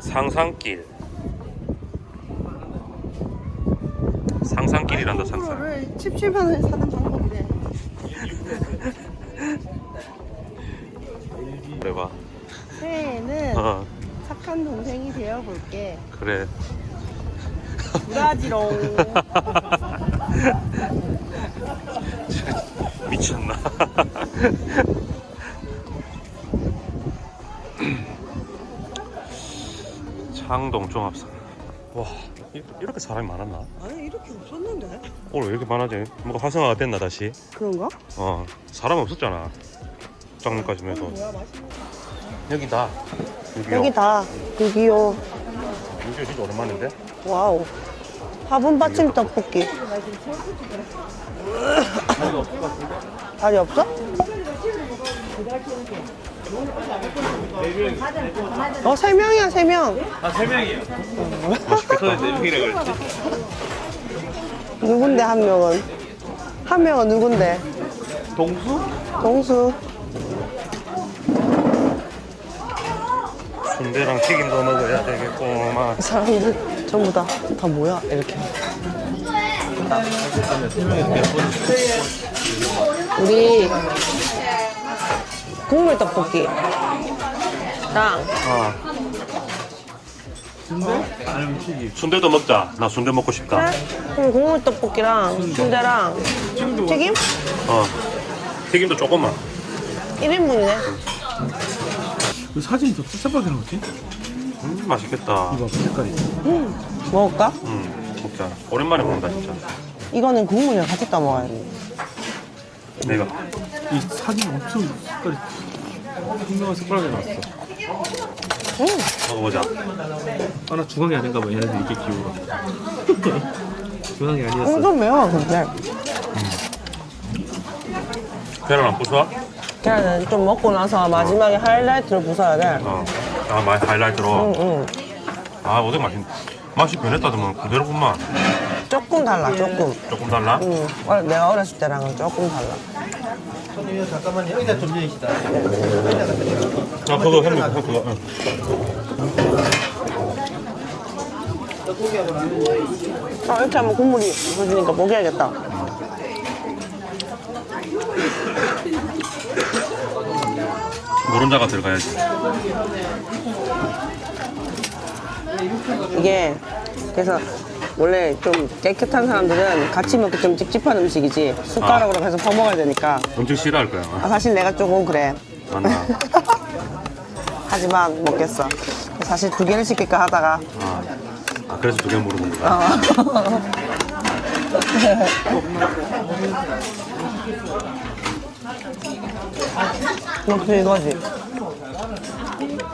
상상길 상상길이란다 상상 이거를 17만 원에 사는 방법이래. 그래 봐 새해에는 어, 착한 동생이 되어 볼게. 그래 브라지롱. 미쳤나 창동 종합상 와 이- 이렇게 사람이 많았나 아니 이렇게 없었는데? 오늘 왜 이렇게 많아지 뭔가 활성화가 됐나 다시 그런가? 어 사람 없었잖아 뭐야 맛있는 여기다 여기요. 여기다. 여기요. 여기 진짜 오랜만인데 와우. 화분 받침 떡볶이. 다리 없어? 어, 세 명이야, 세 명. 맛있겠다 누군데, 한 명은? 한 명은 누군데? 동수? 동수. 순대랑 튀김도 먹어야 되겠구만 이 사람들 전부 다, 다 뭐야? 이렇게. 우리 국물 떡볶이랑 어. 순대? 아니면 튀김? 순대도 먹자 나 순대 먹고 싶다 그럼 국물 떡볶이랑 순대랑 튀김도 튀김? 어 튀김도 조금만 1인분이네. 그 사진이 더 찝찝하게 나왔지? 음 맛있겠다 이거 봐 색깔이 먹을까? 음 먹자 오랜만에 먹는다 진짜 이거는 국물이랑 같이 떠먹어야 돼. 내가 이 사진 엄청 색깔이 분명한 색깔하게 나왔어. 음, 먹어보자. 아 나 중앙이 아닌가 봐. 얘네들 이렇게 기울어 중앙이 아니었어. 엄청 매워, 근데. 계란 안 부숴? 계란은 좀 먹고 나서 마지막에 하이라이트를 부숴야 돼. 어아 맛 하이라이트로? 응, 응. 아 어제 맛있 맛이 변했다더만 그대로구만 조금 달라, 조금. 조금 달라? 응. 어, 내가 어렸을 때랑은 조금 달라. 잠깐만요. 여기다 좀 내리시다. 아 그거 형님 그거 그거 응. 아, 이렇게 하면 국물이 부어지니까 먹여야겠다. 노른자가 들어가야지 이게, 그래서 원래 좀 깨끗한 사람들은 같이 먹기 좀 찝찝한 음식이지. 숟가락으로 계속 퍼먹어야 되니까. 엄청 싫어할 거야 아, 사실 내가 조금 그래. 맞나? 하지만 먹겠어. 사실 두 개를 시킬까 하다가. 아, 아 그래서 두 개 물어본 거야 어. 역시 이거지.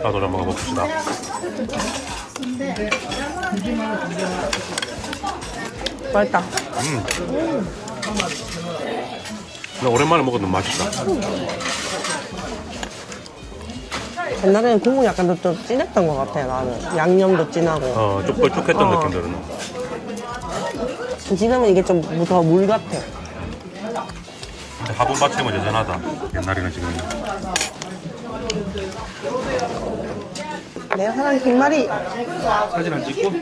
나도 좀 먹어봅시다 맛있다. 나 오랜만에 먹었는데 맛있다 옛날에는 국물 약간 더 좀 진했던 것 같아, 나는. 양념도 진하고. 어 쫄깃쫄깃했던 어. 느낌 들은 지금은 이게 좀 더 물 같아. 화분 받침은 여전하다 옛날이랑 지금 내가 사랑하는 김말이. 사진 안 찍고?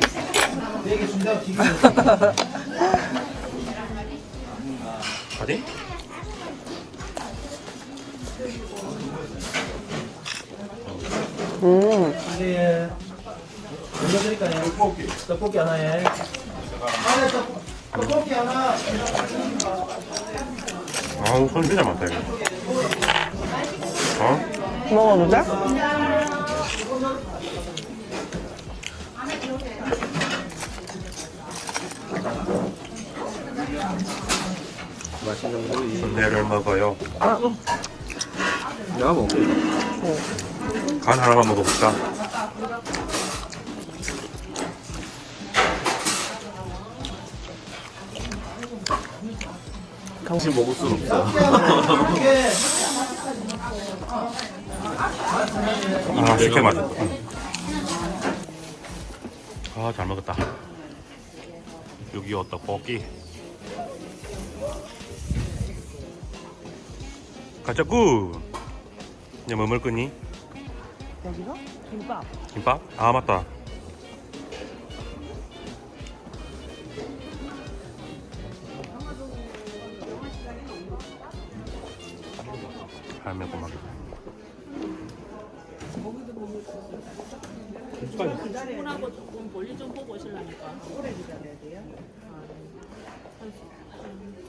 어디? 음. 네. 올려드릴까요? 떡볶이. 떡볶이 하나에. 안에 떡- 떡볶이 하나. 아우 손 진짜 많다 이거 어? 먹어도 돼? 순대를 먹어요. 내가 먹을게. 간 하나만 먹어볼까? 지금 먹을 순 없어. 아 식혜 맛있다 아 잘 먹었다. 여기요 떡볶이 가자꾸 이제 뭐 먹을 거니? 여기서? 김밥. 김밥? 아 맞다. 할매고막. 분하고 조금 볼일 좀 보고 오시려니까. 오래 기다려야 돼요? 음.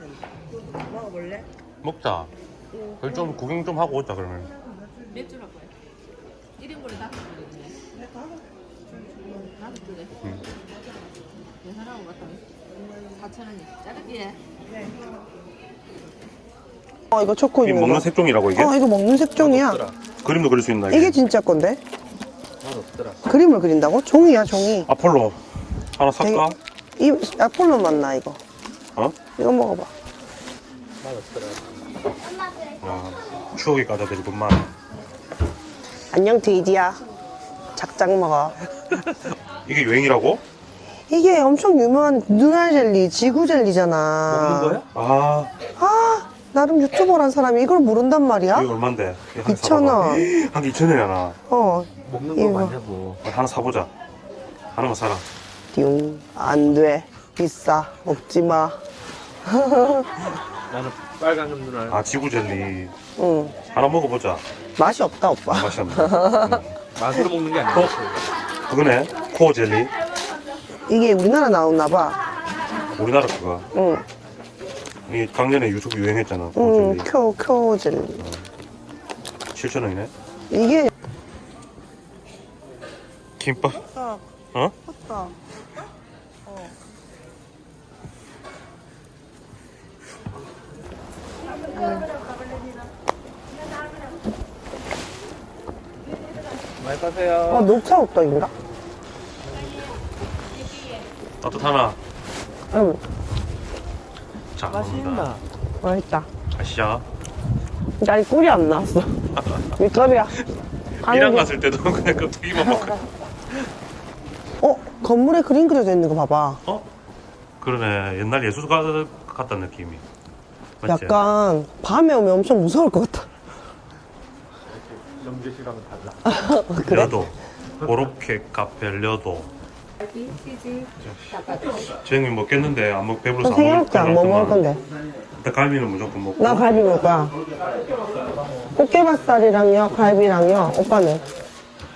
된다. 먹어볼래? 먹자. 그좀 구경 좀 하고 오자 그러면. 맥주라고요? 1인분에 다섯 개네. 다섯 개. 음. 계산하고 갔다 4천 원이 자르기에. 어 이거 초코 이 있는 먹는 거. 색종이라고 이게? 어 이거 먹는 색종이야. 그림도 그릴 수 있나 이게? 이게 진짜 건데? 그림을 그린다고? 종이야 종이. 아폴로 하나 살까? 이 아폴로 맞나 이거? 어? 이거 먹어봐. 맛없더라. 아, 추억이 가져들구만. 안녕 데이지야. 작작 먹어. 이게 유행이라고? 이게 엄청 유명한 누나 젤리, 지구 젤리잖아. 먹는 거야? 아, 아 나름 유튜버란 사람이 이걸 모른단 말이야? 이게 얼만데? 2,000원. 한개 2,000원이야. 어. 먹는. 거 맞냐고. 하나 사보자. 하나만 사라. 띠용 안 돼. 비싸. 먹지 마. 나는 빨간 눈알. 아, 지구 젤리. 응. 하나 먹어보자. 맛이 없다 오빠. 맛이 안 나. 맛으로 먹는 게 아니야. 그거네. 코어 젤리. 이게 우리나라 나왔나 봐. 우리나라 그거. 응. 이 작년에 유튜브 유행했잖아. 코어 응. 젤리. 쿄, 쿄 젤리. 7,000원이네. 이게 김밥. 어. 어? 컸 빠세요. 어, 녹차 호떡인가? 따뜻하나? 응. 자, 맛있나? 맛있다. 아시아. 나 꿀이 안 나왔어. 밑밥이야. 미랑 게- 갔을 때도 그냥 껍데기만 먹고. 어? 건물에 그림 그려져 있는 거 봐봐. 어? 그러네. 옛날 예술가 같다는 느낌이. 맞지? 약간 밤에 오면 엄청 무서울 것 같아. 영재씨랑은 달라. 려도. 고로케 카페 려도. 쟤는 먹겠는데 안 먹, 배불러서 저안 먹을 생각도 뭐 먹을 건데. 일단 갈비는 무조건 먹고. 나 갈비 먹을 거야. 꽃게맛살이랑요, 갈비랑요. 오빠는?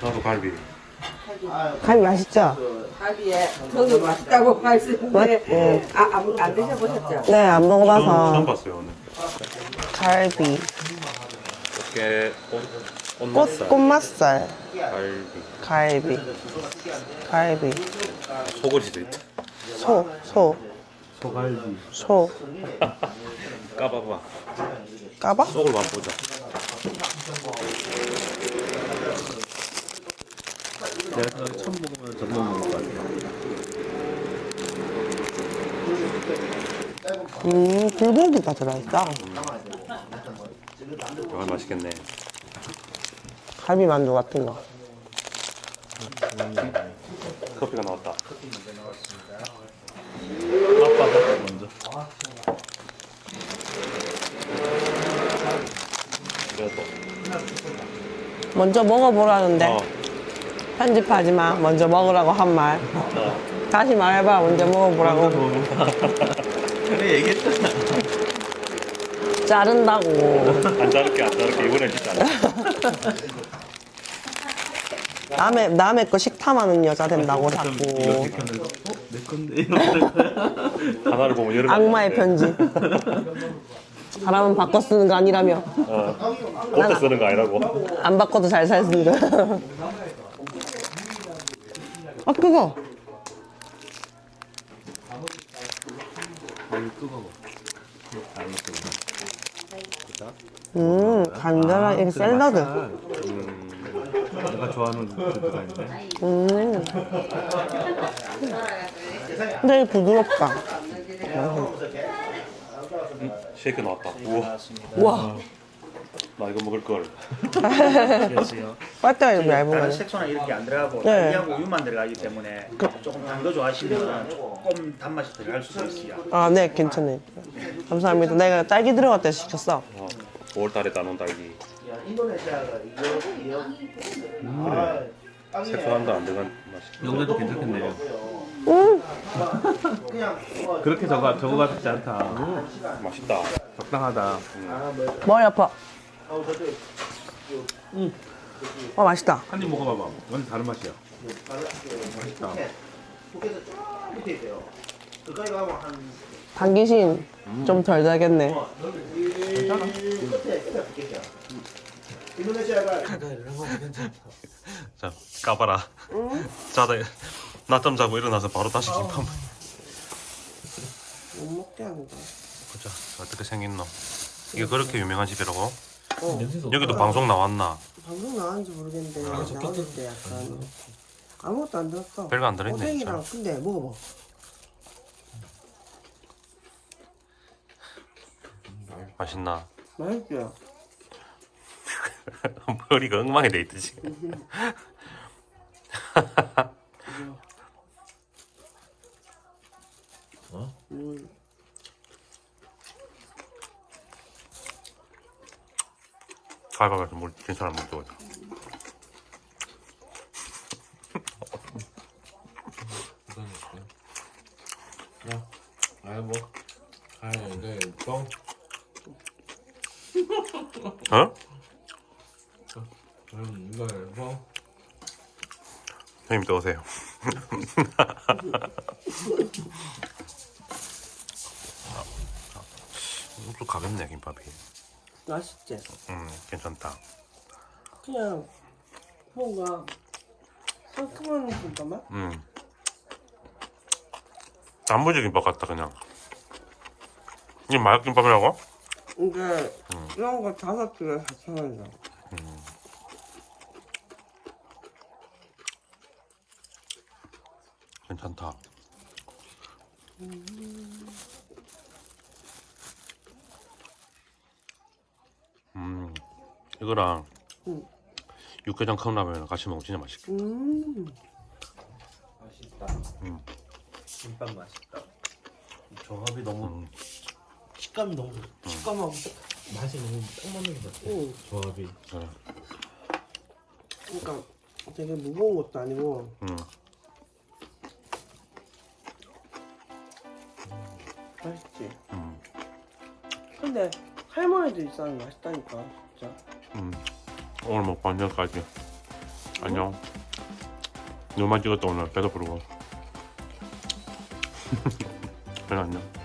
나도 갈비. 갈비 맛있죠? 갈비에 저도 맛있다고 맛- 응. 아, 안, 안 드셔보셨죠? 네, 안 처음, 처음 먹어봐서. 봤어요 오늘. 갈비. 꽃게 꽃, 꽃맛살. 갈비. 갈비. 갈비. 소고기도 있다. 소, 소, 소갈비. 소. 까봐봐. 까봐? 속을 맛보자. 내가 그걸 처음 먹으면 전못 먹을 것 같아. 음, 불고기가 들어있어. 아 맛있겠네. 갈비 만두 같은 거. 커피가 나왔다. 맛봐봐 먼저. 려도. 먼저 먹어보라는데. 어. 편집하지 마. 먼저 먹으라고 한 말. 다시 말해봐. 먼저 먹어보라고. 그래 얘기했잖아. 자른다고. 안 자를게 안 자를게 이번엔 진짜 안 자를게. 남의, 남의 거 식탐하는 여자 된다고 이렇게 자꾸. 켰는데 어? 내 건데 이러는 거야. 하나를 보면 여러 악마의 편지. 사람은 바꿔 쓰는 거 아니라며. 어. 꽃에 쓰는 거 아니라고. 안 바꿔도 잘살 쓰는 거. 아, 그거. 너무 뜨거워. 안 뜨거워. 음, 간단한, 이게 샐러드. 음, 내가 좋아하는 있네. 음. 근데 부드럽다. 쉐이크 나왔다. 우와. 와, 나 이거 먹을 걸. 빠따가 좀 얇은 다른 거네. 색소나 이렇게 안 들어가고 네. 딸기하고 우유만 들어가기 때문에 조금 단 거 좋아하시면 조금 단맛이 들어갈 수도 있어요. 아, 네, 괜찮네. 감사합니다. 내가 딸기 들어갈 때 시켰어. 어, 5월달에 따놓은 딸기. 인도네시아가 이거 이거 색소한도 안 들어간 맛이. 영자도 괜찮겠네요. 음, 그렇게 저거 저거 같지 않다. 맛있다. 적당하다. 머리 아파. 어, 맛있다. 한 입 먹어봐봐. 완전 다른 맛이야. 맛있다. 북에서 쭉 밑에 있대요. 그까지 가면 한 당기신 좀 덜 달겠네. 끝에 끝에 붙겠죠. 인도네시아가 자, 까봐라. 자다 낮잠 자고 일어나서 바로 다시 김밥. 못 먹게 한다. 보자, 어떻게 생겼노? 이게 그렇게 유명한 집이라고? 어, 여기도 방송 나왔나? 방송 나왔는지 모르겠는데 나왔을 때 약간 아무것도 안 들었어. 별거 안 들어있네, 오뎅이랑 근데 먹어봐. 맛있나? 맛있지? 머리가 엉망이 돼 있듯이. 음. 가위바위보 물 괜찮아 물 줘. 아이 뭐 아이 네 뻥. 어? 음 이거 뻥. 형님 또 오세요. 음, 좀 가볍네 김밥이. 맛있지? 음 괜찮다. 그냥 뭔가 상큼한 김밥만? 음. 단무지 김밥 같다 그냥. 이게 마약 김밥이라고? 이게 이런 거 다섯 줄에 4천 원이다. 괜 찮다. 음, 이거랑 음. 육개장 컵라면 같이 먹으면 진짜 맛있겠다. 음. 맛있다. 음. 김밥 맛있다. 조합이 너무 음, 식감이 너무 좋아. 식감하고 맛이 너무 딱 맞는 것 같아. 음. 조합이. 그래. 그러니까 되게 무거운 것도 아니고 음, 맛있지. 음, 근데 할머니들 있으면 맛있다니까 진짜. 음. 오늘 먹방 여기까지. 안녕. 너만 찍었다 오늘 배도 부르고. 그래 안녕.